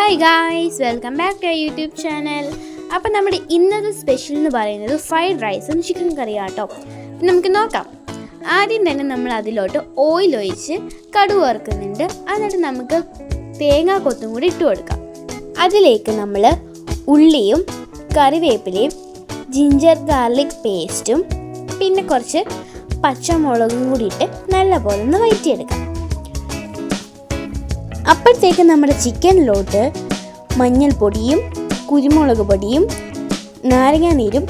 Hi guys welcome back to YouTube channel അപ്പം നമ്മുടെ ഇന്നത്തെ സ്പെഷ്യൽ എന്ന് പറയുന്നത് ഫ്രൈഡ് റൈസും ചിക്കൻ കറിയാട്ടോ നമുക്ക് നോക്കാം. ആദ്യം തന്നെ നമ്മൾ അതിലോട്ട് ഓയിൽ ഒഴിച്ച് കടു വറുക്കുന്നുണ്ട്. എന്നിട്ട് നമുക്ക് തേങ്ങാ കൊത്തും കൂടി ഇട്ട് കൊടുക്കാം. അതിലേക്ക് നമ്മൾ ഉള്ളിയും കറിവേപ്പിലയും ജിഞ്ചർ ഗാർലിക് പേസ്റ്റും പിന്നെ കുറച്ച് പച്ചമുളകും കൂടി ഇട്ട് നല്ലപോലെ ഒന്ന് വഴറ്റിയെടുക്കാം അപ്പോഴത്തേക്ക് നമ്മുടെ ചിക്കനിലോട്ട് മഞ്ഞൾപ്പൊടിയും കുരുമുളക് പൊടിയും നാരങ്ങാനീരും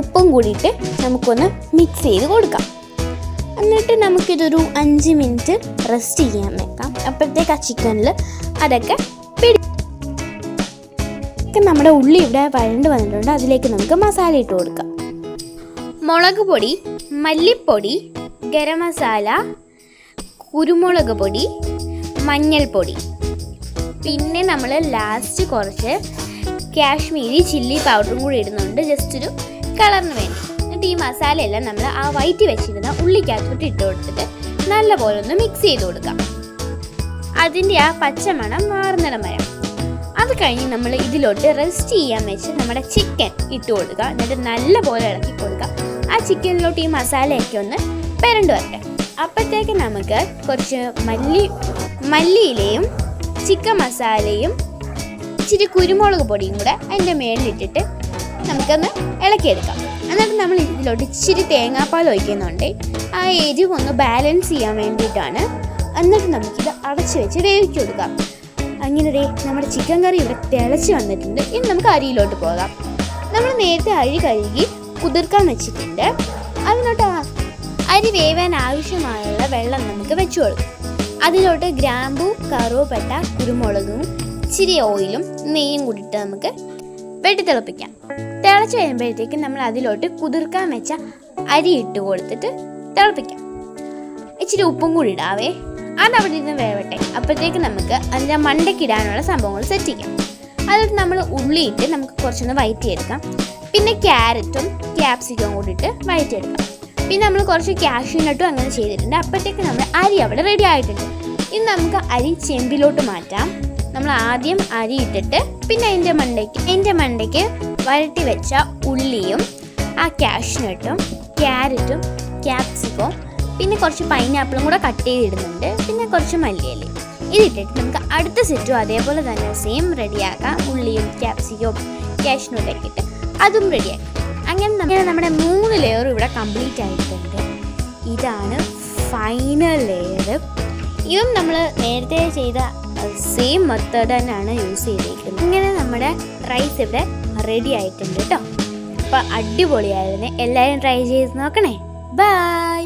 ഉപ്പും കൂടിയിട്ട് നമുക്കൊന്ന് മിക്സ് ചെയ്ത് കൊടുക്കാം. എന്നിട്ട് നമുക്കിതൊരു അഞ്ച് മിനിറ്റ് റെസ്റ്റ് ചെയ്യാൻ വെക്കാം. അപ്പോഴത്തേക്ക് ആ ചിക്കനിൽ അതൊക്കെ പിടി നമ്മുടെ ഉള്ളി ഇവിടെ വഴണ്ട് വന്നിട്ടുണ്ട്. അതിലേക്ക് നമുക്ക് മസാല ഇട്ട് കൊടുക്കാം. മുളക് പൊടി മല്ലിപ്പൊടി ഗരം മസാല കുരുമുളക് പൊടി മഞ്ഞൾപ്പൊടി. പിന്നെ നമ്മൾ ലാസ്റ്റ് കുറച്ച് കാശ്മീരി ചില്ലി പൗഡറും കൂടി ഇടുന്നുണ്ട്. ജസ്റ്റ് ഒരു കളറിന് വേണ്ടി. എന്നിട്ട് ഈ മസാലയെല്ലാം നമ്മൾ ആ വയറ്റി വെച്ചിരുന്ന ഉള്ളിക്കകത്തോട്ട് ഇട്ട് കൊടുത്തിട്ട് നല്ലപോലെ ഒന്ന് മിക്സ് ചെയ്ത് കൊടുക്കാം. അതിന്റെ ആ പച്ചമണം മാറുന്നിടം വരാം. അത് കഴിഞ്ഞ് നമ്മൾ ഇതിലോട്ട് റെസ്റ്റ് ചെയ്യാൻ വെച്ച് നമ്മുടെ ചിക്കൻ ഇട്ട് കൊടുക്കുക. എന്നിട്ട് നല്ലപോലെ ഇളക്കി കൊടുക്കുക. ആ ചിക്കനിലോട്ട് ഈ മസാലയൊക്കെ ഒന്ന് പെരണ്ടു വരട്ടെ. അപ്പോഴത്തേക്ക് നമുക്ക് കുറച്ച് മല്ലി മല്ലിയിലയും ചിക്കൻ മസാലയും ഇച്ചിരി കുരുമുളക് പൊടിയും കൂടെ അതിന്റെ മേളിലിട്ടിട്ട് നമുക്കൊന്ന് ഇളക്കിയെടുക്കാം. എന്നിട്ട് നമ്മൾ ഇതിലോട്ട് ഇച്ചിരി തേങ്ങാപ്പാൽ ഒഴിക്കുന്നുണ്ട്. ആ എരിവ് ഒന്ന് ബാലൻസ് ചെയ്യാൻ വേണ്ടിയിട്ടാണ്. എന്നിട്ട് നമുക്കിത് അടച്ച് വെച്ച് വേവിച്ചു കൊടുക്കാം. അങ്ങനെ ദേ നമ്മുടെ ചിക്കൻ കറി ഇവിടെ തിളച്ച് വന്നിട്ടുണ്ട്. ഇനി നമുക്ക് അരിയിലോട്ട് പോകാം. നമ്മൾ നേരത്തെ അരി കഴുകി കുതിർക്കാൻ വെച്ചിട്ടുണ്ട്. അതിനോട്ട് അരി വേവാൻ ആവശ്യമായുള്ള വെള്ളം നമുക്ക് വെച്ചു കൊടുക്കാം. അതിലോട്ട് ഗ്രാമ്പു കറുവപ്പട്ട കുരുമുളകും ഇച്ചിരി ഓയിലും നെയ്യും കൂടിയിട്ട് നമുക്ക് വെട്ടി തിളപ്പിക്കാം. തിളച്ച് കഴിയുമ്പോഴത്തേക്കും നമ്മൾ അതിലോട്ട് കുതിർക്കാൻ വെച്ച അരി ഇട്ട് കൊടുത്തിട്ട് തിളപ്പിക്കാം. ഇച്ചിരി ഉപ്പും കൂടി ഇടാവേ. അത് അവിടെ ഇരുന്ന് വേവട്ടെ. അപ്പോഴത്തേക്ക് നമുക്ക് അതിന്റെ മണ്ടയ്ക്കിടാനുള്ള സംഭവങ്ങൾ സെറ്റ് ചെയ്യാം. അതിലോട്ട് നമ്മൾ ഉള്ളിയിട്ട് നമുക്ക് കുറച്ചൊന്ന് വയറ്റിയെടുക്കാം. പിന്നെ ക്യാരറ്റും ക്യാപ്സിക്കവും കൂടിയിട്ട് വയറ്റിയെടുക്കാം. പിന്നെ നമ്മൾ കുറച്ച് ക്യാഷ്യൂ നട്ടും അങ്ങനെ ചെയ്തിട്ടുണ്ട്. അപ്പോഴത്തേക്ക് നമ്മൾ അരി അവിടെ റെഡി ആയിട്ടുണ്ട്. ഇനി നമുക്ക് അരി ചെമ്പിലോട്ട് മാറ്റാം. നമ്മൾ ആദ്യം അരി ഇട്ടിട്ട് പിന്നെ അതിന്റെ മണ്ടയ്ക്ക് അതിന്റെ മണ്ടയ്ക്ക് വരട്ടി വെച്ച ഉള്ളിയും ആ കാഷ്യൂനട്ടും ക്യാരറ്റും ക്യാപ്സിക്കവും പിന്നെ കുറച്ച് പൈനാപ്പിളും കൂടെ കട്ട് ചെയ്തിടുന്നുണ്ട്. പിന്നെ കുറച്ച് മല്ലിയിലയും ഇതിട്ടിട്ട് നമുക്ക് അടുത്ത സെറ്റും അതേപോലെ തന്നെ സെയിം റെഡിയാക്കാം ഉള്ളിയും ക്യാപ്സിക്കവും കാഷ്യൂനട്ടൊക്കെ ഇട്ട് അതും റെഡിയാക്കാം അങ്ങനെ നമ്മൾ നമ്മുടെ മൂന്ന് ലെയർ ഇവിടെ കംപ്ലീറ്റ് ആയിട്ടുണ്ട്. ഇതാണ് ഫൈനൽ ലെയർ ഇതും നമ്മൾ നേരത്തെ ചെയ്ത സെയിം മെത്തേഡ് തന്നെയാണ് യൂസ് ചെയ്തിരിക്കുന്നത്. ഇങ്ങനെ നമ്മുടെ റൈസ് ഇവിടെ റെഡി ആയിട്ടുണ്ട് കേട്ടോ അപ്പോൾ അടിപൊളിയായിരുന്നു. എല്ലാവരും ട്രൈ ചെയ്ത് നോക്കണേ. ബൈ